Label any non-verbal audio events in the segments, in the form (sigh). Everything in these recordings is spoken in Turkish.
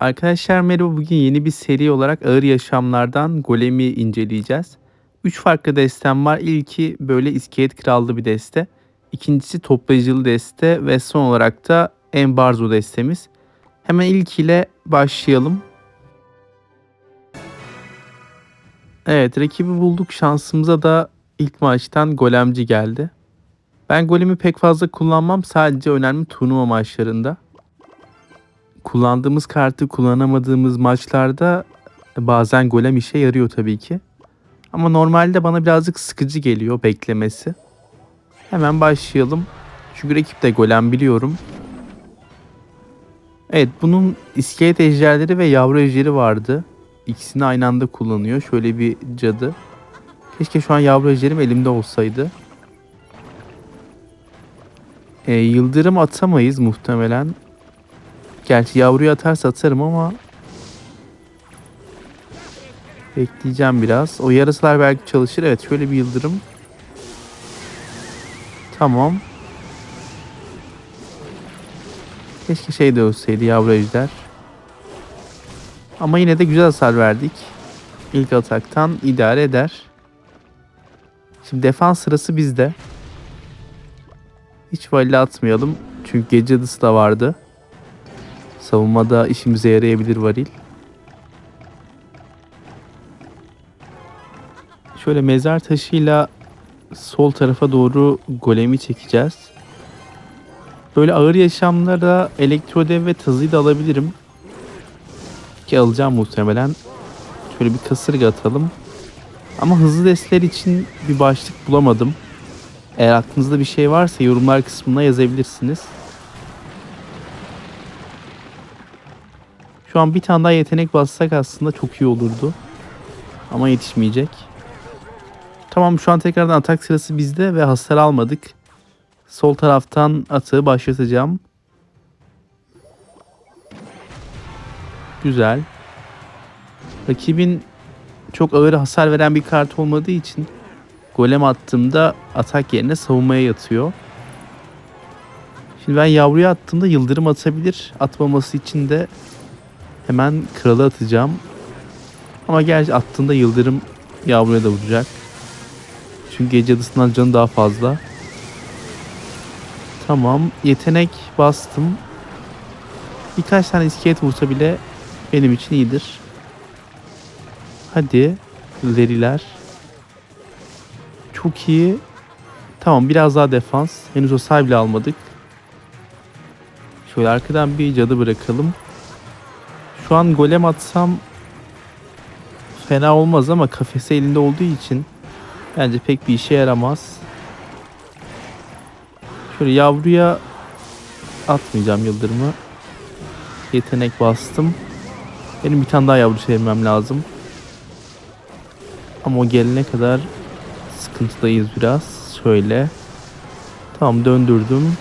Arkadaşlar merhaba bugün yeni bir seri olarak ağır yaşamlardan Golem'i inceleyeceğiz. 3 farklı destem var. İlki böyle iskelet krallı bir deste. İkincisi toplayıcılı deste ve son olarak da Embarzo destemiz. Hemen ilkiyle başlayalım. Evet rakibi bulduk. Şansımıza da ilk maçtan golemci geldi. Ben golemi pek fazla kullanmam. Sadece önemli turnuva maçlarında kullandığımız kartı kullanamadığımız maçlarda bazen golem işe yarıyor tabii ki. Ama normalde bana birazcık sıkıcı geliyor beklemesi. Hemen başlayalım. Çünkü rakipte golem biliyorum. Evet bunun iskelet ejderleri ve yavru ejderi vardı. İkisini aynı anda kullanıyor. Şöyle bir cadı. Keşke şu an yavru ejderim elimde olsaydı. E, yıldırım atamayız muhtemelen. Gerçi yavruyu atarsa atarım ama bekleyeceğim biraz. O yarısılar belki çalışır. Evet şöyle bir yıldırım. Tamam. Keşke şey de olsaydı yavru ejder. Ama yine de güzel hasar verdik. İlk ataktan idare eder. Şimdi defans sırası bizde. Hiç valli atmayalım. Çünkü gece adısı da vardı. Savunmada işimize yarayabilir varil. Şöyle mezar taşıyla sol tarafa doğru golemi çekeceğiz. Böyle ağır yaşamlara elektrodev ve tazıyı da alabilirim. Ki alacağım muhtemelen. Şöyle bir kasırga atalım. Ama hızlı destler için bir başlık bulamadım. Eğer aklınızda bir şey varsa yorumlar kısmına yazabilirsiniz. Şu an bir tane daha yetenek bassak aslında çok iyi olurdu. Ama yetişmeyecek. Tamam şu an tekrardan atak sırası bizde ve hasar almadık. Sol taraftan atığı başlatacağım. Güzel. Rakibin çok ağır hasar veren bir kart olmadığı için golem attığımda atak yerine savunmaya yatıyor. Şimdi ben yavruya attığımda yıldırım atabilir. Atmaması için de Hemen kralı atacağım. Ama gerçi attığında yıldırım yavruya da vuracak. Çünkü gece adısından canı daha fazla. Tamam. Yetenek bastım. Birkaç tane iskelet vursa bile benim için iyidir. Hadi. Leriler. Çok iyi. Tamam biraz daha defans. Henüz o bile almadık. Şöyle arkadan bir cadı bırakalım. Şu an golem atsam fena olmaz ama kafesi elinde olduğu için bence pek bir işe yaramaz. Şöyle yavruya atmayacağım yıldırımı. Yetenek bastım. Benim bir tane daha yavru çevirmem lazım. Ama o gelene kadar sıkıntıdayız biraz. Şöyle. Tamam döndürdüm.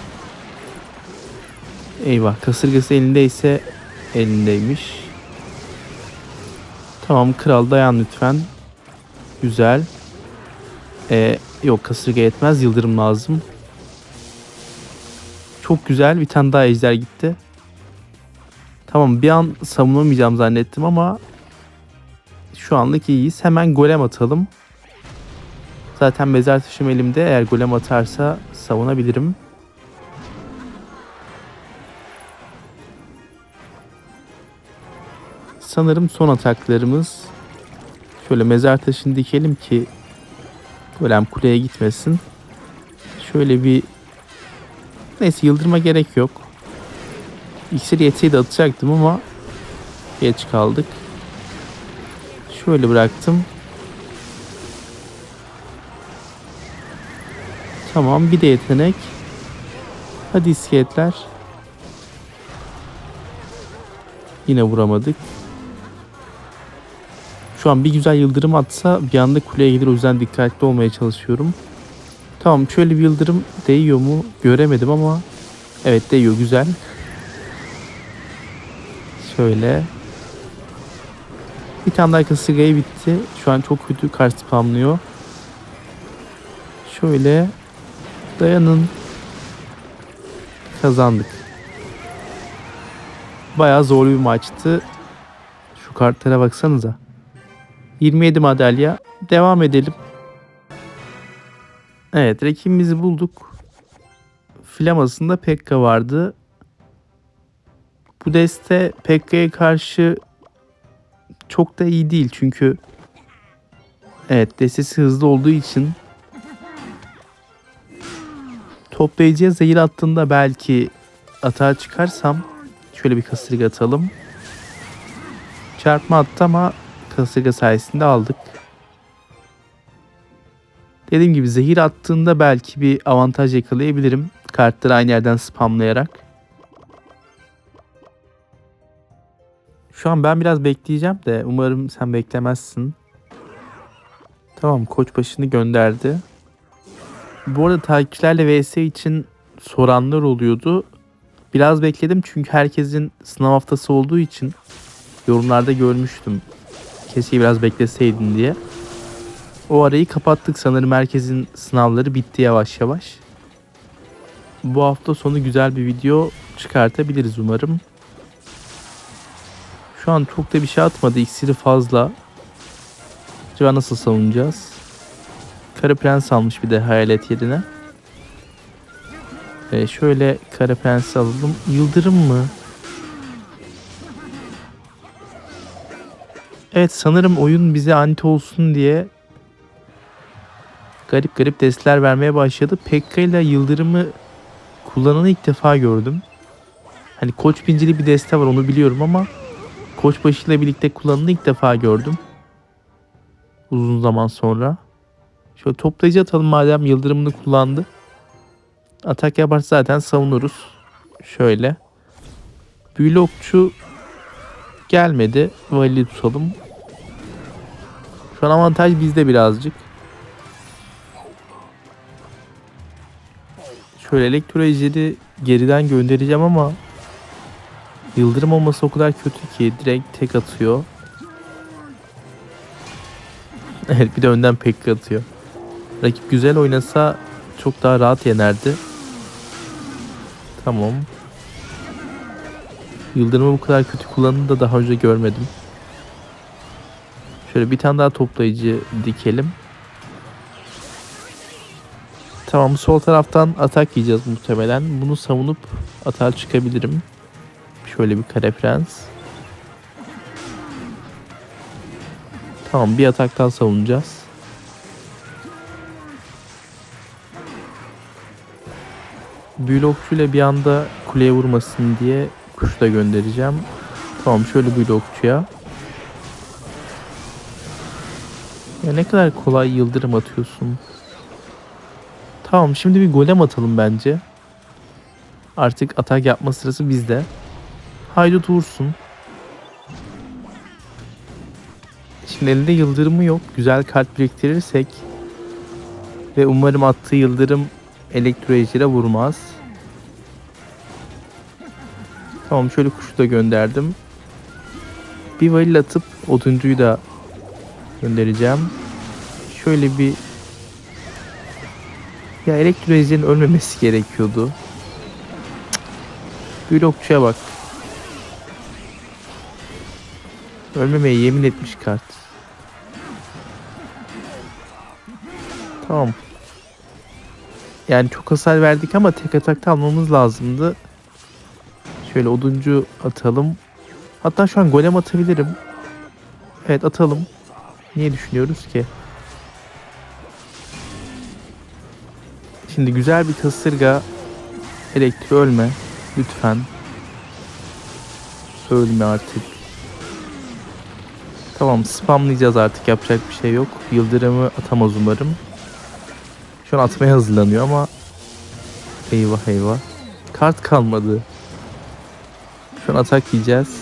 Eyvah kasırgası elindeyse elindeymiş. Tamam kral dayan lütfen. Güzel. Ee, yok kasırga yetmez yıldırım lazım. Çok güzel bir tane daha ejder gitti. Tamam bir an savunamayacağım zannettim ama şu anlık iyiyiz. Hemen golem atalım. Zaten mezar taşım elimde. Eğer golem atarsa savunabilirim. Sanırım son ataklarımız. Şöyle mezar taşını dikelim ki golem kuleye gitmesin. Şöyle bir neyse yıldırma gerek yok. İksir yetseydi atacaktım ama geç kaldık. Şöyle bıraktım. Tamam bir de yetenek. Hadi iskeletler. Yine vuramadık. Şu an bir güzel yıldırım atsa bir anda kuleye gelir o yüzden dikkatli olmaya çalışıyorum. Tamam şöyle bir yıldırım değiyor mu göremedim ama evet değiyor güzel. Şöyle. Bir tane daha kasırgayı bitti. Şu an çok kötü kart spamlıyor. Şöyle dayanın. Kazandık. bayağı zorlu bir maçtı. Şu kartlara baksanıza. 27 madalya. Devam edelim. Evet rakibimizi bulduk. Flamasında Pekka vardı. Bu deste Pekka'ya karşı çok da iyi değil çünkü evet destesi hızlı olduğu için toplayıcıya zehir attığında belki atağa çıkarsam şöyle bir kasırga atalım. Çarpma attı ama kasırga sayesinde aldık. Dediğim gibi zehir attığında belki bir avantaj yakalayabilirim. Kartları aynı yerden spamlayarak. Şu an ben biraz bekleyeceğim de umarım sen beklemezsin. Tamam koç başını gönderdi. Bu arada takipçilerle VS için soranlar oluyordu. Biraz bekledim çünkü herkesin sınav haftası olduğu için yorumlarda görmüştüm. Keşke biraz bekleseydin diye. O arayı kapattık sanırım herkesin sınavları bitti yavaş yavaş. Bu hafta sonu güzel bir video çıkartabiliriz umarım. Şu an çok da bir şey atmadı. İksiri fazla. Acaba nasıl savunacağız? Kara Prens almış bir de hayalet yerine. Ee, şöyle Kara Prens alalım. Yıldırım mı? Evet sanırım oyun bize anti olsun diye garip garip destler vermeye başladı. Pekka ile Yıldırım'ı kullananı ilk defa gördüm. Hani koç bincili bir deste var onu biliyorum ama koçbaşı ile birlikte kullananı ilk defa gördüm. Uzun zaman sonra. Şöyle toplayıcı atalım madem Yıldırım'ını kullandı. Atak yaparsa zaten savunuruz. Şöyle. Büyülü okçu gelmedi. Vali tutalım. Şu an avantaj bizde birazcık. Şöyle elektro ejderi geriden göndereceğim ama yıldırım olması o kadar kötü ki direkt tek atıyor. (laughs) Evet bir de önden pek atıyor. Rakip güzel oynasa çok daha rahat yenerdi. Tamam. Yıldırımı bu kadar kötü kullanını da daha önce görmedim. Şöyle bir tane daha toplayıcı dikelim. Tamam sol taraftan atak yiyeceğiz muhtemelen. Bunu savunup atağa çıkabilirim. Şöyle bir kare prens. Tamam bir ataktan savunacağız. Büyülü okçuyla bir anda kuleye vurmasın diye kuş da göndereceğim. Tamam şöyle büyülü Ya ne kadar kolay yıldırım atıyorsun. Tamam şimdi bir golem atalım bence. Artık atak yapma sırası bizde. Haydut vursun. Şimdi elinde yıldırımı yok. Güzel kart biriktirirsek ve umarım attığı yıldırım elektro ejdere vurmaz. Tamam şöyle kuşu da gönderdim. Bir varil atıp oduncuyu da göndereceğim. Şöyle bir ya elektro ejderin ölmemesi gerekiyordu. Blokçuya bak. Ölmemeye yemin etmiş kart. Tamam. Yani çok hasar verdik ama tek atakta almamız lazımdı. Şöyle oduncu atalım. Hatta şu an golem atabilirim. Evet atalım. Niye düşünüyoruz ki? Şimdi güzel bir kasırga. Elektri ölme. Lütfen. Ölme artık. Tamam spamlayacağız artık yapacak bir şey yok. Yıldırımı atamaz umarım. Şu an atmaya hazırlanıyor ama eyvah eyvah. Kart kalmadı. Şu an atak yiyeceğiz.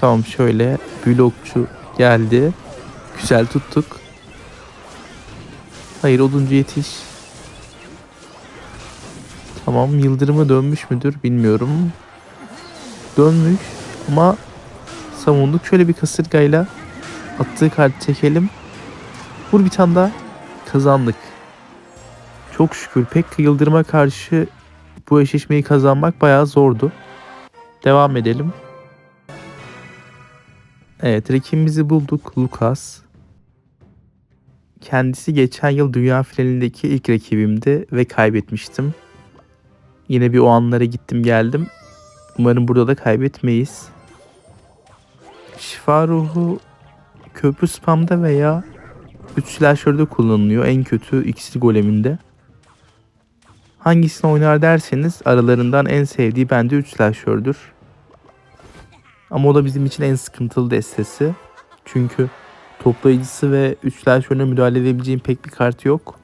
Tamam şöyle büyülü okçu geldi. Güzel tuttuk. Hayır oduncu yetiş. Tamam yıldırımı dönmüş müdür bilmiyorum. Dönmüş ama savunduk. Şöyle bir kasırgayla attığı kartı çekelim. Vur bir tane daha. Kazandık. Çok şükür pek yıldırıma karşı bu eşleşmeyi kazanmak bayağı zordu. Devam edelim. Evet rakibimizi bulduk Lucas. Kendisi geçen yıl dünya finalindeki ilk rakibimdi ve kaybetmiştim. Yine bir o anlara gittim geldim. Umarım burada da kaybetmeyiz. Şifa ruhu köprü spamda veya 3 slasher'da kullanılıyor. En kötü ikisi goleminde. Hangisini oynar derseniz aralarından en sevdiği bence 3 slasher'dır. Ama o da bizim için en sıkıntılı destesi. Çünkü toplayıcısı ve 3 slasher'ına müdahale edebileceğim pek bir kart yok.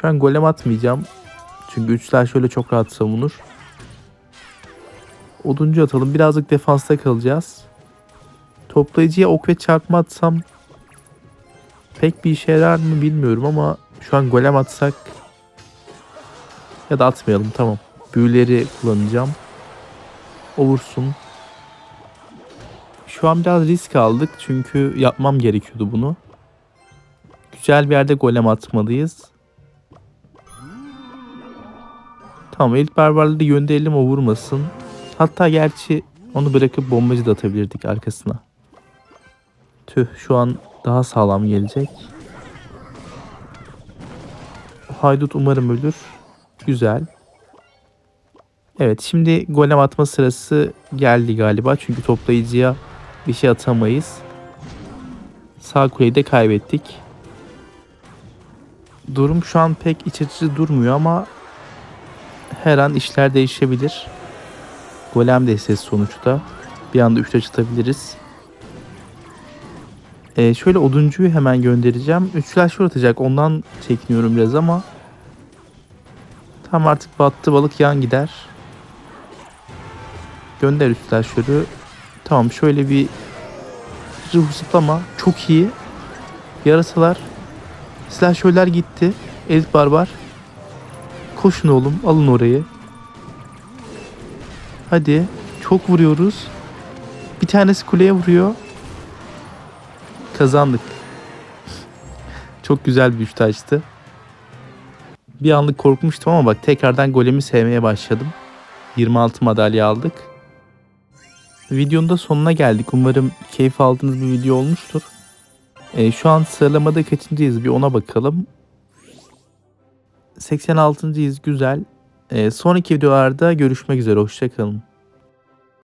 Şu an golem atmayacağım. Çünkü 3 slasher'la çok rahat savunur. Oduncu atalım. Birazcık defansta kalacağız. Toplayıcıya ok ve çarpma atsam pek bir işe yarar mı bilmiyorum ama şu an golem atsak ya da atmayalım tamam. Büyüleri kullanacağım. O vursun. Şu an biraz risk aldık çünkü yapmam gerekiyordu bunu. Güzel bir yerde golem atmalıyız. Tamam elit barbarları gönderelim o vurmasın. Hatta gerçi onu bırakıp bombacı da atabilirdik arkasına. Tüh şu an daha sağlam gelecek. Haydut umarım ölür. Güzel. Evet şimdi golem atma sırası geldi galiba. Çünkü toplayıcıya bir şey atamayız. Sağ kuleyi de kaybettik. Durum şu an pek iç açıcı durmuyor ama her an işler değişebilir. Golem destesi sonuçta. Bir anda 3 açılabiliriz. Ee, şöyle oduncuyu hemen göndereceğim. 3 flash atacak. Ondan çekiniyorum biraz ama. Tam artık battı balık yan gider. Gönder 3 flashları. Tamam şöyle bir zıplama. Çok iyi. Yarasalar. Silahşörler gitti. Elit barbar. Koşun oğlum. Alın orayı. Hadi. Çok vuruyoruz. Bir tanesi kuleye vuruyor. Kazandık. (laughs) Çok güzel bir üçte açtı. Bir anlık korkmuştum ama bak tekrardan golemi sevmeye başladım. 26 madalya aldık. Videonun da sonuna geldik. Umarım keyif aldığınız bir video olmuştur. Ee, şu an sıralamada kaçıncıyız bir ona bakalım. 86.yiz güzel. Ee, sonraki videolarda görüşmek üzere. Hoşçakalın.